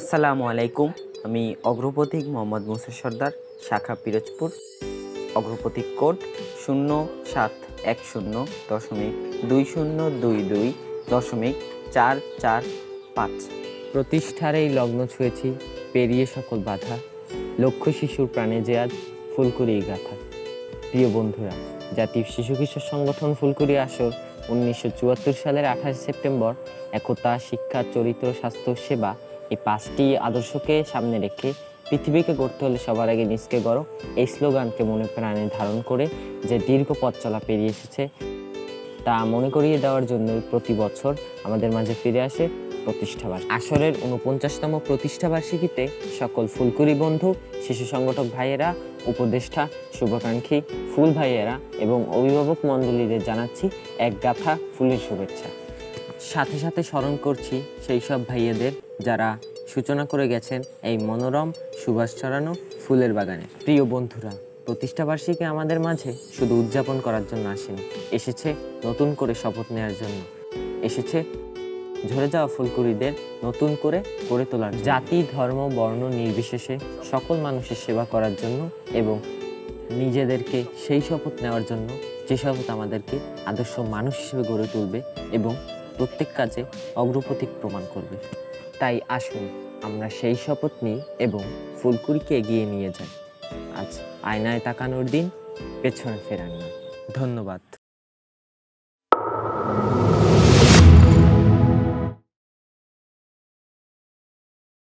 আসসালামু আলাইকুম। আমি অগ্রপথিক মোহাম্মদ মুসা সর্দার, শাখা পিরোজপুর। অগ্রপথিক কোড শূন্য সাত এক শূন্য দশমিক দুই শূন্য দুই দুই দশমিক চার চার পাঁচ। প্রতিষ্ঠার এই লগ্ন ছুঁয়েছি, পেরিয়ে সকল বাধা। লক্ষ্য শিশুর প্রাণে যে আজ ফুলকুড়ি গাথা। প্রিয় বন্ধুরা, জাতীয় শিশু কিশোর সংগঠন ফুলকুরি আসর উনিশশো চুয়াত্তর সালের আঠাশে সেপ্টেম্বর একতা শিক্ষা, চরিত্র, স্বাস্থ্য, সেবা এই পাঁচটি আদর্শকে সামনে রেখে পৃথিবীকে গড়তে হলে সবার আগে নিজকে গড়ো। এই স্লোগানকে মনে প্রাণে ধারণ করে যে দীর্ঘ পথ চলা পেরিয়ে এসেছে, তা মনে করিয়ে দেওয়ার জন্য প্রতি বছর আমাদের মাঝে ফিরে আসে প্রতিষ্ঠাবার্ষিকী। আসরের উনপঞ্চাশতম প্রতিষ্ঠাবার্ষিকীতে সকল ফুলকুরি বন্ধু, শিশু সংগঠক ভাইয়েরা, উপদেষ্টা, শুভাকাঙ্ক্ষী, ফুল ভাইয়েরা এবং অভিভাবক মণ্ডলীদের জানাচ্ছি এক গাথা ফুলের শুভেচ্ছা। সাথে সাথে স্মরণ করছি সেই সব ভাইয়েদের যারা সূচনা করে গেছেন এই মনোরম, সুবাস ছড়ানো ফুলের বাগানে প্রিয় বন্ধুরা প্রতিষ্ঠাবার্ষিকী আমাদের মাঝে শুধু উদযাপন করার জন্য আসেনি। এসেছে নতুন করে শপথ নেওয়ার জন্য। এসেছে ঝরে যাওয়া ফুলকুড়িদের নতুন করে গড়ে তোলার জাতি, ধর্ম, বর্ণ নির্বিশেষে সকল মানুষের সেবা করার জন্য এবং নিজেদেরকে সেই শপথ নেওয়ার জন্য যে শপথ আমাদেরকে আদর্শ মানুষ হিসেবে গড়ে তুলবে এবং প্রত্যেক কাজে অগ্রপথিক প্রমাণ করবে। তাই আসুন, আমরা সেই শপথ নিই এবং ফুলকুড়িকে এগিয়ে নিয়ে যাই। আজ আয়নায় তাকানোর দিন, পেছনে ফেরান না। ধন্যবাদ।